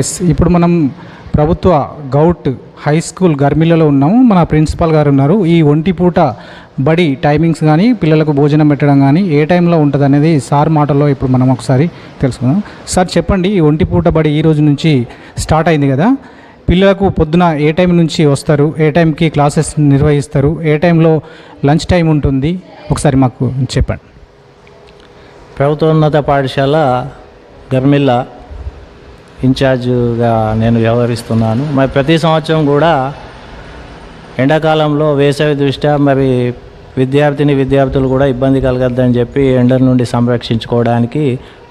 Yes ఇప్పుడు మనం ప్రభుత్వ గౌట్ హై స్కూల్ గర్మిలలో ఉన్నాము. మన ప్రిన్సిపాల్ గారు ఉన్నారు. ఈ ఒంటి పూట బడి టైమింగ్స్ కానీ పిల్లలకు భోజనం పెట్టడం కానీ ఏ టైంలో ఉంటుంది అనేది సార్ మాటల్లో ఇప్పుడు మనం ఒకసారి తెలుసుకుందాం. సార్ చెప్పండి ఈ ఒంటి పూట బడి ఈ రోజు నుంచి స్టార్ట్ అయింది కదా? పిల్లలకు పొద్దున ఏ టైం నుంచి వస్తారు? ఏ టైంకి క్లాసెస్ నిర్వహిస్తారు? ఏ టైంలో లంచ్ టైం ఉంటుంది? ఒకసారి మాకు చెప్పండి. ప్రభుత్వోన్నత పాఠశాల గర్మిల్లా ఇన్ఛార్జ్గా నేను వ్యవహరిస్తున్నాను. మరి ప్రతి సంవత్సరం కూడా ఎండాకాలంలో వేసవి దృష్ట్యా మరి విద్యార్థిని విద్యార్థులు కూడా ఇబ్బంది కలగద్దని చెప్పి ఎండ నుండి సంరక్షించుకోవడానికి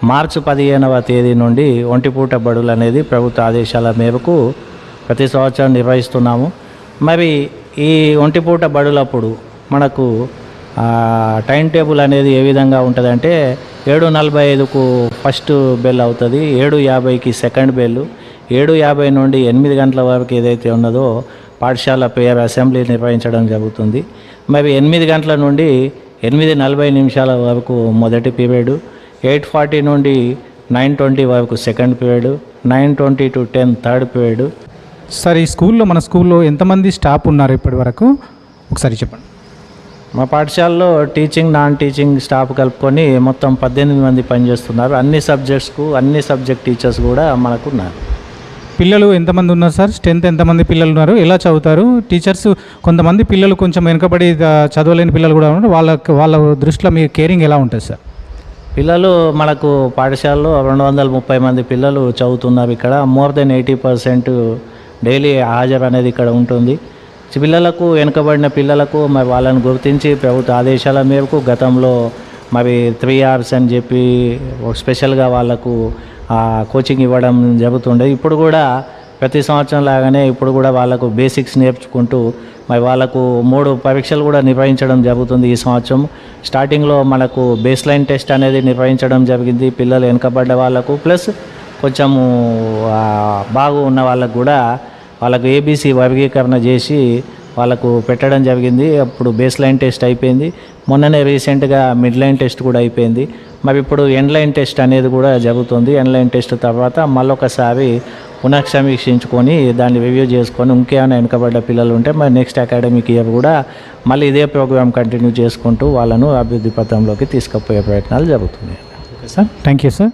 మార్చి పదిహేనవ తేదీ నుండి ఒంటిపూట బడులు అనేది ప్రభుత్వ ఆదేశాల మేరకు ప్రతి సంవత్సరం నిర్వహిస్తున్నాము. మరి ఈ ఒంటిపూట బడులప్పుడు మనకు టైం టేబుల్ అనేది ఏ విధంగా ఉంటుందంటే ఏడు నలభై ఐదుకు ఫస్ట్ బెల్ అవుతుంది ఏడు యాభైకి సెకండ్ బెల్ ఏడు యాభై నుండి ఎనిమిది గంటల వరకు ఏదైతే ఉన్నదో పాఠశాల పేరు అసెంబ్లీ నిర్వహించడం జరుగుతుంది. మరి ఎనిమిది గంటల నుండి ఎనిమిది నలభై నిమిషాల వరకు మొదటి పీరియడ్ ఎయిట్ ఫార్టీ నుండి నైన్ ట్వంటీ వరకు second period nine twenty to ten third period. Sir ఈ స్కూల్లో మన స్కూల్లో ఎంతమంది స్టాఫ్ ఉన్నారు ఇప్పటి వరకు? ఒకసారి చెప్పండి. మా పాఠశాలలో టీచింగ్ నాన్ టీచింగ్ స్టాఫ్ కలుపుకొని మొత్తం పద్దెనిమిది మంది పనిచేస్తున్నారు. అన్ని సబ్జెక్ట్స్కు అన్ని సబ్జెక్ట్ టీచర్స్ కూడా మనకు ఉన్నారు పిల్లలు ఎంతమంది ఉన్నారు సార్? స్ట్రెంత్ ఎంతమంది పిల్లలు ఉన్నారు? ఎలా చదువుతారు? టీచర్స్ కొంతమంది పిల్లలు కొంచెం వెనుకబడి చదవలేని పిల్లలు కూడా ఉన్నారు. వాళ్ళ వాళ్ళ దృష్టిలో మీ కేరింగ్ ఎలా ఉంటుంది సార్? పిల్లలు మనకు పాఠశాలలో రెండు వందల ముప్పై మంది పిల్లలు చదువుతున్నారు ఇక్కడ. More then eighty percent daily హాజరు అనేది ఇక్కడ ఉంటుంది. పిల్లలకు వెనుకబడిన పిల్లలకు మరి వాళ్ళని గుర్తించి ప్రభుత్వ ఆదేశాల మేరకు గతంలో మరి త్రీ అవర్స్ అని చెప్పి ఒక స్పెషల్గా వాళ్ళకు కోచింగ్ ఇవ్వడం జరుగుతుండే. ఇప్పుడు కూడా ప్రతి సంవత్సరం లాగానే ఇప్పుడు కూడా వాళ్ళకు బేసిక్స్ నేర్చుకుంటూ మరి వాళ్ళకు మూడు పరీక్షలు కూడా నిర్వహించడం జరుగుతుంది ఈ సంవత్సరం. స్టార్టింగ్లో మనకు బేస్ లైన్ టెస్ట్ అనేది నిర్వహించడం జరిగింది పిల్లలు వెనుకబడ్డ వాళ్ళకు. ప్లస్ కొంచెము బాగు ఉన్న వాళ్ళకు కూడా వాళ్ళకు ఏబీసీ వర్గీకరణ చేసి వాళ్ళకు పెట్టడం జరిగింది. అప్పుడు బేస్ లైన్ టెస్ట్ అయిపోయింది. మొన్ననే రీసెంట్గా మిడ్ లైన్ టెస్ట్ కూడా అయిపోయింది. మరి ఇప్పుడు ఎండ్ లైన్ టెస్ట్ అనేది కూడా జరుగుతుంది. ఎండ్ లైన్ టెస్ట్ తర్వాత మళ్ళొకసారి పునఃసమీక్షించుకొని దాన్ని రివ్యూ చేసుకొని ఇంకేమైనా వెనుకబడ్డ పిల్లలు ఉంటే మరి నెక్స్ట్ అకాడమిక్ ఇయర్ కూడా మళ్ళీ ఇదే ప్రోగ్రామ్ కంటిన్యూ చేసుకుంటూ వాళ్ళను అభివృద్ధి పథంలోకి తీసుకుపోయే ప్రయత్నాలు జరుగుతున్నాయి. Okay sir thank you sir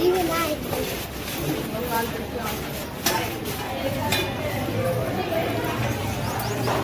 이거 나